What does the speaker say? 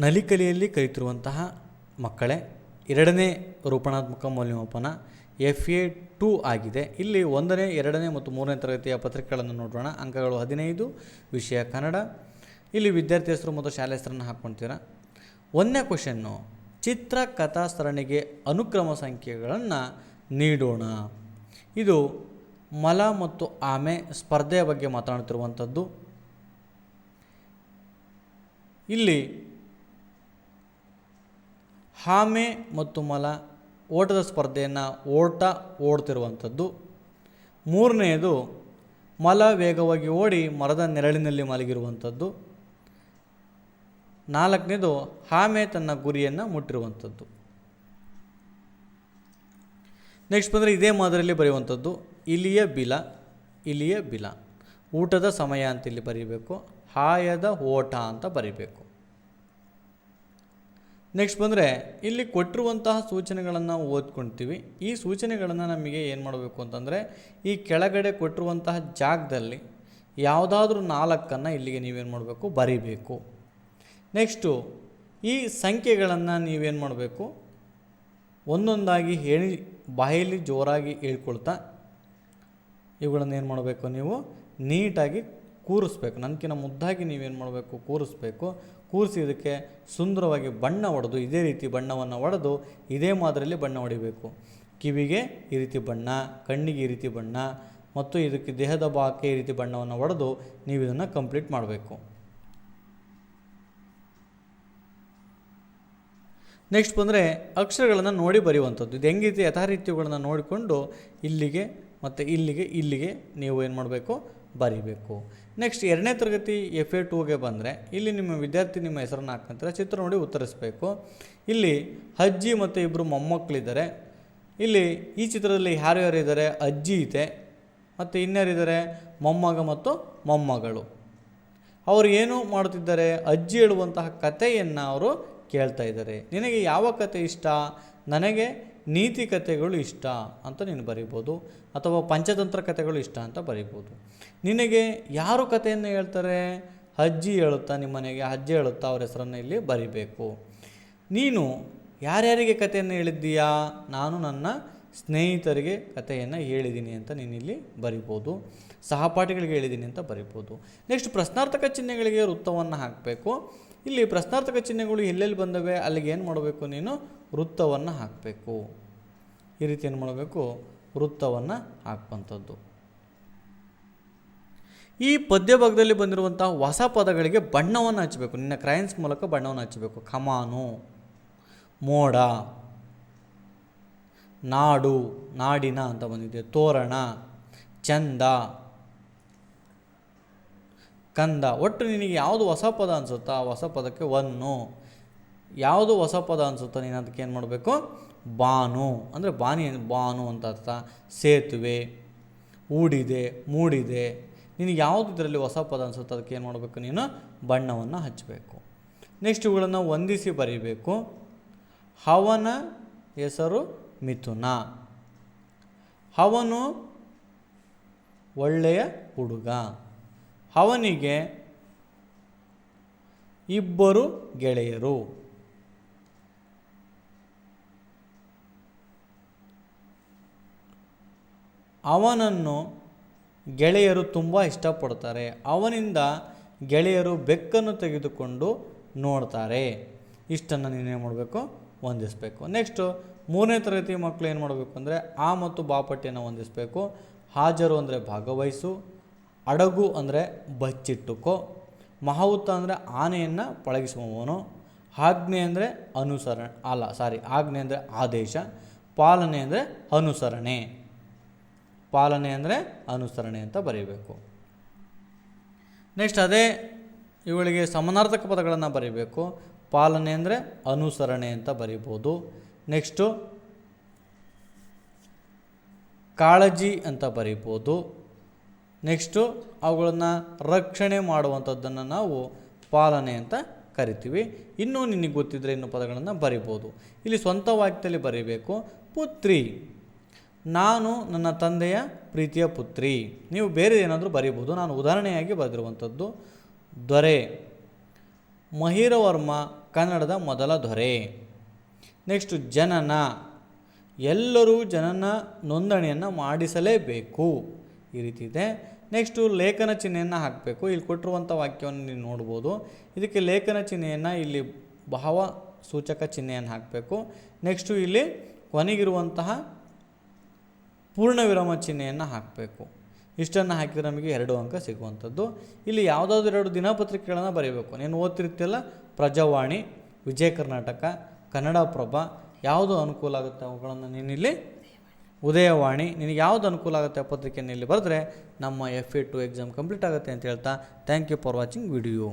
ನಲಿಕಲಿಯಲ್ಲಿ ಕಲಿತಿರುವಂತಹ ಮಕ್ಕಳೇ, ಎರಡನೇ ರೂಪಣಾತ್ಮಕ ಮೌಲ್ಯಮಾಪನ ಎಫ್ ಎ ಟೂ ಆಗಿದೆ. ಇಲ್ಲಿ ಒಂದನೇ, ಎರಡನೇ ಮತ್ತು ಮೂರನೇ ತರಗತಿಯ ಪತ್ರಿಕೆಗಳನ್ನು ನೋಡೋಣ. ಅಂಕಗಳು ಹದಿನೈದು, ವಿಷಯ ಕನ್ನಡ. ಇಲ್ಲಿ ವಿದ್ಯಾರ್ಥಿ ಹೆಸರು ಮತ್ತು ಶಾಲೆ ಹೆಸರನ್ನು ಹಾಕ್ಕೊಳ್ತೀರಾ? ಒಂದನೇ ಕ್ವಶನ್ನು, ಚಿತ್ರ ಕಥಾ ಸರಣಿಗೆ ಅನುಕ್ರಮ ಸಂಖ್ಯೆಗಳನ್ನು ನೀಡೋಣ. ಇದು ಮಲ ಮತ್ತು ಆಮೆ ಸ್ಪರ್ಧೆಯ ಬಗ್ಗೆ ಮಾತನಾಡ್ತಿರುವಂಥದ್ದು ಇಲ್ಲಿ ಆಮೆ ಮತ್ತು ಮಲ ಓಟದ ಸ್ಪರ್ಧೆಯನ್ನು ಓಟ ಓಡ್ತಿರುವಂಥದ್ದು. ಮೂರನೆಯದು ಮಲ ವೇಗವಾಗಿ ಓಡಿ ಮರದ ನೆರಳಿನಲ್ಲಿ ಮಲಗಿರುವಂಥದ್ದು. ನಾಲ್ಕನೇದು ಹಾಮೆ ತನ್ನ ಗುರಿಯನ್ನು ಮುಟ್ಟಿರುವಂಥದ್ದು. ನೆಕ್ಸ್ಟ್ ಬಂದರೆ ಇದೇ ಮಾದರಿಯಲ್ಲಿ ಬರೆಯುವಂಥದ್ದು. ಇಲಿಯ ಬಿಲ ಇಲಿಯ ಬಿಲ. ಊಟದ ಸಮಯ ಅಂತ ಇಲ್ಲಿ ಬರೀಬೇಕು. ಹಾಯದ ಓಟ ಅಂತ ಬರೀಬೇಕು. ನೆಕ್ಸ್ಟ್ ಬಂದರೆ, ಇಲ್ಲಿ ಕೊಟ್ಟಿರುವಂತಹ ಸೂಚನೆಗಳನ್ನು ಓದ್ಕೊಳ್ತೀವಿ ಈ ಸೂಚನೆಗಳನ್ನು ನಮಗೆ ಏನು ಮಾಡಬೇಕು ಅಂತಂದರೆ, ಈ ಕೆಳಗಡೆ ಕೊಟ್ಟಿರುವಂತಹ ಜಾಗದಲ್ಲಿ ಯಾವುದಾದ್ರೂ ನಾಲ್ಕನ್ನು ಇಲ್ಲಿಗೆ ನೀವೇನು ಮಾಡಬೇಕು? ಬರೀಬೇಕು. ನೆಕ್ಸ್ಟು ಈ ಸಂಖ್ಯೆಗಳನ್ನು ನೀವೇನು ಮಾಡಬೇಕು? ಒಂದೊಂದಾಗಿ ಹೇಳಿ, ಬಾಯಲ್ಲಿ ಜೋರಾಗಿ ಹೇಳ್ಕೊಳ್ತಾ, ಇವುಗಳನ್ನು ಏನು ಮಾಡಬೇಕು ನೀವು? ನೀಟಾಗಿ ಕೂರಿಸ್ಬೇಕು. ನನಗಿನ ಮುದ್ದಾಗಿ ನೀವೇನು ಮಾಡಬೇಕು? ಕೂರಿಸ್ಬೇಕು. ಕೂರಿಸಿ ಇದಕ್ಕೆ ಸುಂದರವಾಗಿ ಬಣ್ಣ ಹೊಡೆದು ಇದೇ ರೀತಿ ಬಣ್ಣವನ್ನು ಹೊಡೆದು ಇದೇ ಮಾದರಿಯಲ್ಲಿ ಬಣ್ಣ ಹೊಡಿಬೇಕು. ಕಿವಿಗೆ ಈ ರೀತಿ ಬಣ್ಣ, ಕಣ್ಣಿಗೆ ಈ ರೀತಿ ಬಣ್ಣ, ಮತ್ತು ಇದಕ್ಕೆ ದೇಹದ ಭಾಗಕ್ಕೆ ಈ ರೀತಿ ಬಣ್ಣವನ್ನು ಹೊಡೆದು ನೀವು ಇದನ್ನು ಕಂಪ್ಲೀಟ್ ಮಾಡಬೇಕು. ನೆಕ್ಸ್ಟ್ ಬಂದರೆ ಅಕ್ಷರಗಳನ್ನು ನೋಡಿ ಬರೆಯುವಂಥದ್ದು. ಇದು ಹೆಂಗೈತಿ? ಯಥಾರೀತಿಗಳನ್ನು ನೋಡಿಕೊಂಡು ಇಲ್ಲಿಗೆ ಮತ್ತು ಇಲ್ಲಿಗೆ ಇಲ್ಲಿಗೆ ನೀವು ಏನು ಮಾಡಬೇಕು? ಬರೀಬೇಕು. ನೆಕ್ಸ್ಟ್ ಎರಡನೇ ತರಗತಿ ಎಫ್ ಎ ಟೂಗೆ ಬಂದರೆ, ಇಲ್ಲಿ ನಿಮ್ಮ ವಿದ್ಯಾರ್ಥಿ ನಿಮ್ಮ ಹೆಸರನ್ನು ಹಾಕಂತಾರೆ, ಚಿತ್ರ ನೋಡಿ ಉತ್ತರಿಸಬೇಕು. ಇಲ್ಲಿ ಅಜ್ಜಿ ಮತ್ತು ಇಬ್ಬರು ಮೊಮ್ಮಕ್ಕಳಿದ್ದಾರೆ. ಇಲ್ಲಿ ಈ ಚಿತ್ರದಲ್ಲಿ ಯಾರು ಯಾರು ಇದ್ದಾರೆ? ಅಜ್ಜಿ ಇದೆ, ಮತ್ತು ಇನ್ಯಾರಿದ್ದಾರೆ? ಮೊಮ್ಮಗ ಮತ್ತು ಮೊಮ್ಮಗಳು. ಅವರು ಏನು ಮಾಡುತ್ತಿದ್ದಾರೆ? ಅಜ್ಜಿ ಹೇಳುವಂತಹ ಕಥೆಯನ್ನು ಅವರು ಕೇಳ್ತಾ ಇದ್ದಾರೆ. ನಿನಗೆ ಯಾವ ಕತೆ ಇಷ್ಟ? ನನಗೆ ನೀತಿ ಕಥೆಗಳು ಇಷ್ಟ ಅಂತ ನೀನು ಬರಿಬೋದು ಅಥವಾ ಪಂಚತಂತ್ರ ಕಥೆಗಳು ಇಷ್ಟ ಅಂತ ಬರಿಬೋದು. ನಿನಗೆ ಯಾರು ಕಥೆಯನ್ನು ಹೇಳ್ತಾರೆ? ಅಜ್ಜಿ ಹೇಳುತ್ತಾ ನಿಮ್ಮ ಮನೆಗೆ? ಅಜ್ಜಿ ಹೇಳುತ್ತಾ ಅವ್ರ ಹೆಸರನ್ನು ಇಲ್ಲಿ ಬರಿಬೇಕು. ನೀನು ಯಾರ್ಯಾರಿಗೆ ಕಥೆಯನ್ನು ಹೇಳಿದ್ದೀಯಾ? ನಾನು ನನ್ನ ಸ್ನೇಹಿತರಿಗೆ ಕಥೆಯನ್ನು ಹೇಳಿದ್ದೀನಿ ಅಂತ ನೀನಿಲ್ಲಿ ಬರಿಬೋದು, ಸಹಪಾಠಿಗಳಿಗೆ ಹೇಳಿದ್ದೀನಿ ಅಂತ ಬರಿಬೋದು. ನೆಕ್ಸ್ಟ್ ಪ್ರಶ್ನಾರ್ಥಕ ಚಿಹ್ನೆಗಳಿಗೆ ವೃತ್ತವನ್ನು ಹಾಕಬೇಕು. ಇಲ್ಲಿ ಪ್ರಶ್ನಾರ್ಥಕ ಚಿಹ್ನೆಗಳು ಎಲ್ಲೆಲ್ಲಿ ಬಂದವೆ, ಅಲ್ಲಿಗೆ ಏನು ಮಾಡಬೇಕು ನೀನು? ವೃತ್ತವನ್ನು ಹಾಕಬೇಕು. ಈ ರೀತಿ ಏನು ಮಾಡಬೇಕು? ವೃತ್ತವನ್ನು ಹಾಕುವಂಥದ್ದು ಈ ಪದ್ಯ ಭಾಗದಲ್ಲಿ ಬಂದಿರುವಂಥ ಹೊಸ ಪದಗಳಿಗೆ ಬಣ್ಣವನ್ನು ಹಚ್ಚಬೇಕು ನಿನ್ನ ಕ್ರಯನ್ಸ್ ಮೂಲಕ ಬಣ್ಣವನ್ನು ಹಚ್ಚಬೇಕು ಕಮಾನು, ಮೋಡ. ನಾಡು, ನಾಡಿನ ಅಂತ ಬಂದಿದೆ. ತೋರಣ, ಚಂದ, ಕಂದ. ಒಟ್ಟು ನಿನಗೆ ಯಾವುದು ಹೊಸ ಪದ ಅನಿಸುತ್ತೋ? ಆ ಹೊಸ ಪದಕ್ಕೆ ಒನ್ನು. ಯಾವುದು ಹೊಸ ಪದ ಅನಿಸುತ್ತೋ ನೀನು ಅದಕ್ಕೆ ಏನು ಮಾಡಬೇಕು? ಬಾನು. ಅಂದರೆ ಬಾನಿ ಬಾನು ಅಂತ ಅರ್ಥ. ಸೇತುವೆ, ಊಡಿದೆ, ಮೂಡಿದೆ. ನಿನಗೆ ಯಾವುದು ಇದರಲ್ಲಿ ಹೊಸ ಪದ ಅನಿಸುತ್ತೋ? ಅದಕ್ಕೆ ಏನು ಮಾಡಬೇಕು ನೀನು? ಬಣ್ಣವನ್ನು ಹಚ್ಚಬೇಕು ನೆಕ್ಸ್ಟ್ ಇವುಗಳನ್ನು ಹೊಂದಿಸಿ ಬರೀಬೇಕು. ಹವನ ಹೆಸರು ಮಿಥುನ. ಅವನು ಒಳ್ಳೆಯ ಹುಡುಗ. ಅವನಿಗೆ ಇಬ್ಬರು ಗೆಳೆಯರು. ಅವನನ್ನು ಗೆಳೆಯರು ತುಂಬ ಇಷ್ಟಪಡ್ತಾರೆ. ಅವನಿಂದ ಗೆಳೆಯರು ಬೆಕ್ಕನ್ನು ತೆಗೆದುಕೊಂಡು ನೋಡ್ತಾರೆ. ಇಷ್ಟನ್ನು ನೀನೇನು ಮಾಡಬೇಕು ಹೊಂದಿಸಬೇಕು ನೆಕ್ಸ್ಟು ಮೂರನೇ ತರಗತಿ ಮಕ್ಕಳು ಏನು ಮಾಡಬೇಕು ಅಂದರೆ ಆ ಮತ್ತು ಬಾಪಟ್ಟಿಯನ್ನು ಹೊಂದಿಸಬೇಕು. ಹಾಜರು ಅಂದರೆ ಭಾಗವಹಿಸು, ಅಡಗು ಅಂದರೆ ಬಚ್ಚಿಟ್ಟುಕೋ ಮಹಾವುತ್ತ ಅಂದರೆ ಆನೆಯನ್ನು ಪಳಗಿಸುವವನು, ಆಜ್ಞೆ ಅಂದರೆ ಅನುಸರಣೆ ಅಲ್ಲ ಸಾರಿ ಆಜ್ಞೆ ಅಂದರೆ ಆದೇಶ, ಪಾಲನೆ ಅಂದರೆ ಅನುಸರಣೆ. ಪಾಲನೆ ಅಂದರೆ ಅನುಸರಣೆ ಅಂತ ಬರೀಬೇಕು. ನೆಕ್ಸ್ಟ್ ಅದೇ ಇವಳಿಗೆ ಸಮಾನಾರ್ಥಕ ಪದಗಳನ್ನು ಬರೀಬೇಕು. ಪಾಲನೆ ಅಂದರೆ ಅನುಸರಣೆ ಅಂತ ಬರಿಬೋದು. ನೆಕ್ಸ್ಟು ಕಾಳಜಿ ಅಂತ ಬರೀಬೋದು. ನೆಕ್ಸ್ಟು ಅವುಗಳನ್ನು ರಕ್ಷಣೆ ಮಾಡುವಂಥದ್ದನ್ನು ನಾವು ಪಾಲನೆ ಅಂತ ಕರಿತೀವಿ. ಇನ್ನೂ ನಿನಗೆ ಗೊತ್ತಿದ್ದರೆ ಇನ್ನು ಪದಗಳನ್ನು ಬರಿಬೋದು. ಇಲ್ಲಿ ಸ್ವಂತ ವಾಕ್ಯದಲ್ಲಿ ಬರೀಬೇಕು, ಪುತ್ರಿ. ನಾನು ನನ್ನ ತಂದೆಯ ಪ್ರೀತಿಯ ಪುತ್ರಿ. ನೀವು ಬೇರೆ ಏನಾದರೂ ಬರೀಬೋದು. ನಾನು ಉದಾಹರಣೆಯಾಗಿ ಬರೆದಿರುವಂಥದ್ದು, ದೊರೆ. ಮಹಿರವರ್ಮ ಕನ್ನಡದ ಮೊದಲ ದೊರೆ. ನೆಕ್ಸ್ಟು ಜನನ. ಎಲ್ಲರೂ ಜನನ ನೋಂದಣಿಯನ್ನು ಮಾಡಿಸಲೇಬೇಕು. ಈ ರೀತಿ ಇದೆ. ನೆಕ್ಸ್ಟು ಲೇಖನ ಚಿಹ್ನೆಯನ್ನು ಹಾಕಬೇಕು. ಇಲ್ಲಿ ಕೊಟ್ಟಿರುವಂಥ ವಾಕ್ಯವನ್ನು ನೀವು ನೋಡ್ಬೋದು. ಇದಕ್ಕೆ ಲೇಖನ ಚಿಹ್ನೆಯನ್ನು ಇಲ್ಲಿ ಭಾವ ಸೂಚಕ ಚಿಹ್ನೆಯನ್ನು ಹಾಕಬೇಕು. ನೆಕ್ಸ್ಟು ಇಲ್ಲಿ ಕೊನೆಗಿರುವಂತಹ ಪೂರ್ಣ ವಿರಾಮ ಚಿಹ್ನೆಯನ್ನು ಹಾಕಬೇಕು. ಇಷ್ಟನ್ನು ಹಾಕಿದರೆ ನಮಗೆ ಎರಡು ಅಂಕ ಸಿಗುವಂಥದ್ದು. ಇಲ್ಲಿ ಯಾವುದಾದ್ರೂ ಎರಡು ದಿನಪತ್ರಿಕೆಗಳನ್ನು ಬರೀಬೇಕು. ನೀನು ಓದ್ತಿರ್ತಿಯಲ್ಲ? ಪ್ರಜಾವಾಣಿ, ವಿಜಯ ಕರ್ನಾಟಕ ಕನ್ನಡಪ್ರಭ ಯಾವುದು ಅನುಕೂಲ ಆಗುತ್ತೆ ಅವುಗಳನ್ನು ನೀನಿಲ್ಲಿ ಉದಯವಾಣಿ. ನಿನಗೆ ಯಾವುದು ಅನುಕೂಲ ಆಗುತ್ತೆ ಆ ಪತ್ರಿಕೆಯನ್ನು ಇಲ್ಲಿ ಬರೆದ್ರೆ ನಮ್ಮ F A two exam complete ಆಗುತ್ತೆ ಅಂತ ಹೇಳ್ತಾ thank you for watching video